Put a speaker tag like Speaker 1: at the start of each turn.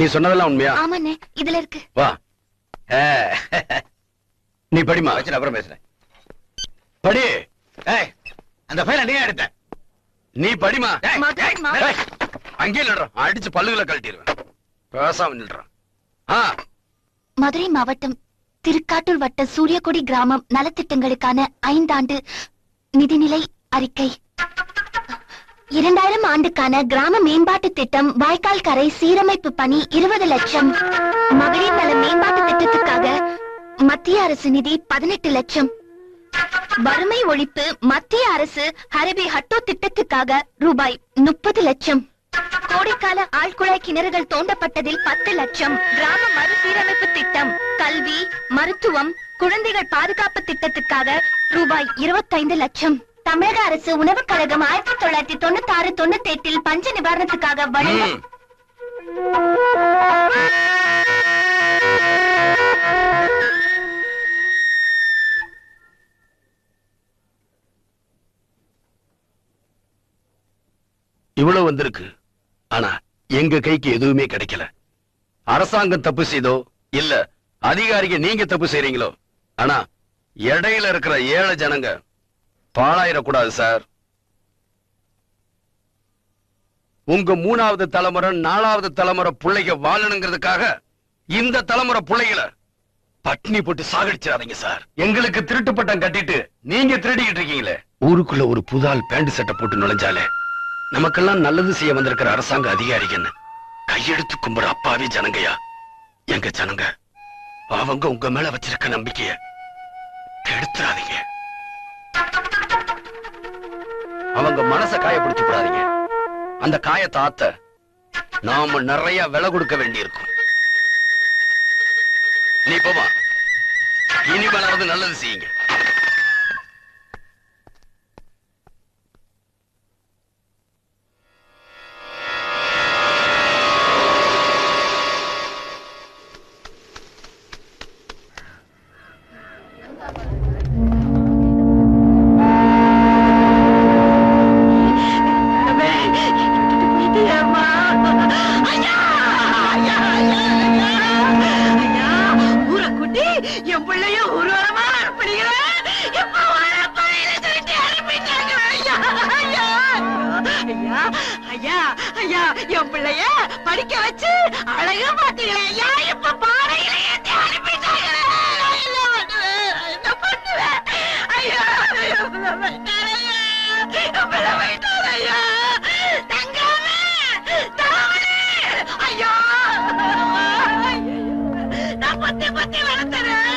Speaker 1: நீ சொன்னதெல்லாம் உண்மையா?
Speaker 2: ஆமாண்ணே இதுல இருக்கு.
Speaker 1: வா. நீ படிமா
Speaker 3: வச்சு அப்புறம் பேசுறேன்.
Speaker 1: படி.
Speaker 3: ஏய் அந்த ஃபைல நீ எடுத்த.
Speaker 1: நீ படிமா அங்கேயே நில்றான் அடிச்சு பல்லுகளை கழட்டிடுவேன். பேசாம நில்றான் ஆ.
Speaker 2: மதுரை மாவட்டம் திருக்காட்டூர் வட்ட சூரியகுடி கிராமம் நலத்திட்டங்களுக்கான ஐந்தாண்டு நிதிநிலை அறிக்கை. இரண்டாயிரம் ஆண்டுக்கான கிராம மேம்பாட்டு திட்டம் வாய்க்கால் கரை சீரமைப்பு பணி இருபது லட்சம். மகளிர் நல மேம்பாட்டு திட்டத்துக்காக மத்திய அரசு நிதி பதினெட்டு லட்சம். வறுமை ஒழிப்பு மத்திய அரசு ஹரபி ஹட்டோ திட்டத்துக்காக ரூபாய் முப்பது லட்சம். கோடைக்கால ஆழ்குழாய் கிணறுகள் தோண்டப்பட்டதில் பத்து லட்சம். கிராம மறுசீரமைப்பு திட்டம் கல்வி மருத்துவம் குழந்தைகள் பாதுகாப்பு திட்டத்துக்காக ரூபாய் இருபத்தைந்து லட்சம். தமிழக அரசு உணவுக் கழகம் ஆயிரத்தி தொள்ளாயிரத்தி தொண்ணூத்தி ஆறு தொண்ணூத்தி எட்டில் பஞ்ச நிவாரணத்துக்காக வழங்க
Speaker 1: இவ்வளவு வந்திருக்கு. ஆனா எங்க கைக்கு எதுவுமே கிடைக்கல. அரசாங்கம் தப்பு செய்தோ இல்ல அதிகாரிகள் நீங்க தப்பு செய்றீங்களோ. ஆனா இடையில இருக்கிற ஏழை ஜனங்க பாழாயிடக்கூடாது சார். உங்க மூணாவது தலைமுறை நாலாவது தலைமுறை பிள்ளைக வாழணுங்கிறதுக்காக இந்த தலைமுறை பிள்ளைகளை பட்னி போட்டு சாகடிச்சிடாதீங்க சார். எங்களுக்கு திருட்டு பட்டம் கட்டிட்டு நீங்க திருடிக்கிட்டு இருக்கீங்களே. ஊருக்குள்ள ஒரு புதால் பேண்ட் சட்டை போட்டு நுழைஞ்சாலே நமக்கெல்லாம் நல்லது செய்ய வந்திருக்கிற அரசாங்க அதிகாரிகன்னு கையெடுத்து கும்புற அப்பாவி ஜனங்கயா? எங்க ஜனங்க? அவங்க உங்க மேல வச்சிருக்க நம்பிக்கைய கெடுத்துறாதீங்க. அவங்க மனச காயப்படுத்தி விடாதீங்க அந்த காயத்தை ஆத்த நாம நிறைய விலை கொடுக்க வேண்டியிருக்கும். நீ போமா இனிமேலாவது நல்லது செய்யுங்க.
Speaker 4: என் பிள்ளைய ஊர்வலமா அனுப்புறீங்களேன் சொல்லிட்டு ஐயா ஐயா ஐயா ஐயா ஐயா என் பிள்ளைய படிக்க வச்சு அழகா பாத்தீங்களே ஐயா இப்ப பாறையில ஏத்தி ஐயா பிள்ளை ஐயா ஐயா ஐயோ நான் பத்தி பத்தி வளர்த்தேன்